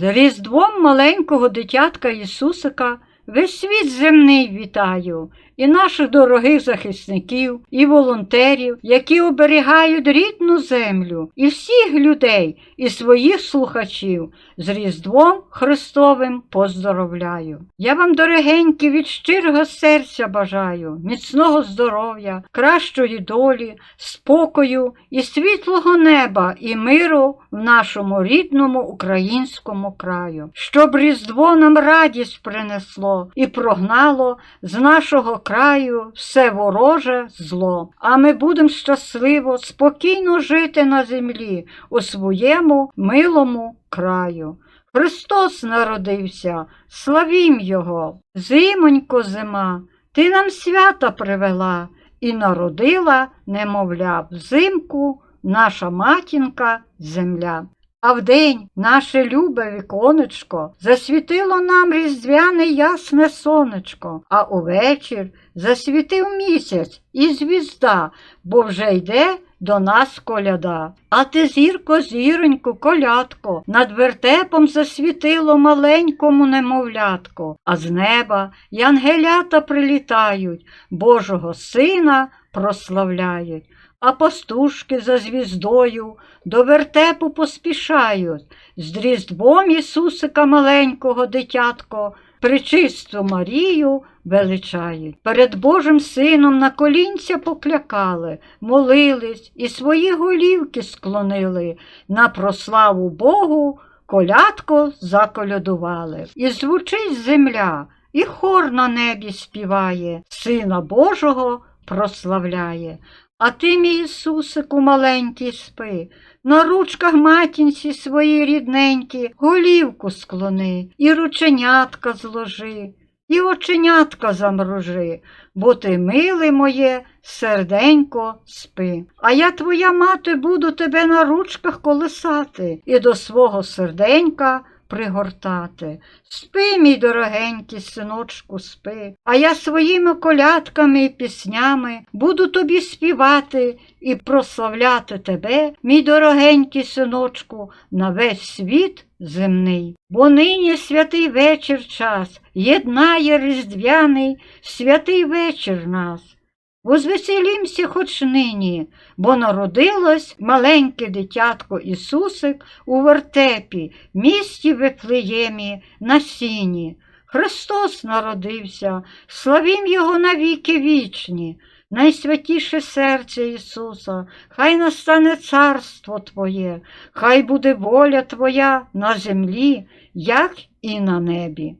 З Різдвом маленького дитятка Ісусика весь світ земний вітаю, і наших дорогих захисників, і волонтерів, які оберігають рідну землю, і всіх людей, і своїх слухачів з Різдвом Христовим поздоровляю. Я вам, дорогенькі, від щирого серця бажаю, міцного здоров'я, кращої долі, спокою і світлого неба, і миру в нашому рідному українському краю, щоб Різдво нам радість принесло і прогнало з нашого краю все вороже зло. А ми будемо щасливо, спокійно жити на землі у своєму милому краю. Христос народився, славім Його. Зимонько зима, ти нам свята привела і народила, немовля, взимку наша матінка земля. А вдень наше любе віконечко засвітило нам різдвяне ясне сонечко, а увечір засвітив місяць і звізда, бо вже йде до нас коляда. А ти, зірко, зіроньку, колядко, над вертепом засвітило маленькому немовлятко, а з неба янгелята прилітають, Божого сина прославляють. А пастушки за звіздою до вертепу поспішають, з Різдвом Ісусика маленького дитятко, причисту Марію величають. Перед Божим сином на колінця поклякали, молились і свої голівки склонили, на прославу Богу колядко заколядували. І звучить земля, і хор на небі співає, Сина Божого прославляє. А ти, мій Ісусику, маленький спи, на ручках матінці свої рідненькі, голівку склони, і рученятка зложи, і оченятка замружи, бо ти, миле моє, серденько спи. А я, твоя мати, буду тебе на ручках колесати і до свого серденька пригортати. Спи, мій дорогенький синочку, спи, а я своїми колядками і піснями буду тобі співати і прославляти тебе, мій дорогенький синочку, на весь світ земний. Бо нині святий вечір час єднає різдвяний святий вечір нас. Возвеселімся хоч нині, бо народилось маленьке дитятко Ісусик у вертепі, місті Вифлеємі, на сіні. Христос народився, славім Його навіки вічні, найсвятіше серце Ісуса, хай настане царство Твоє, хай буде воля Твоя на землі, як і на небі.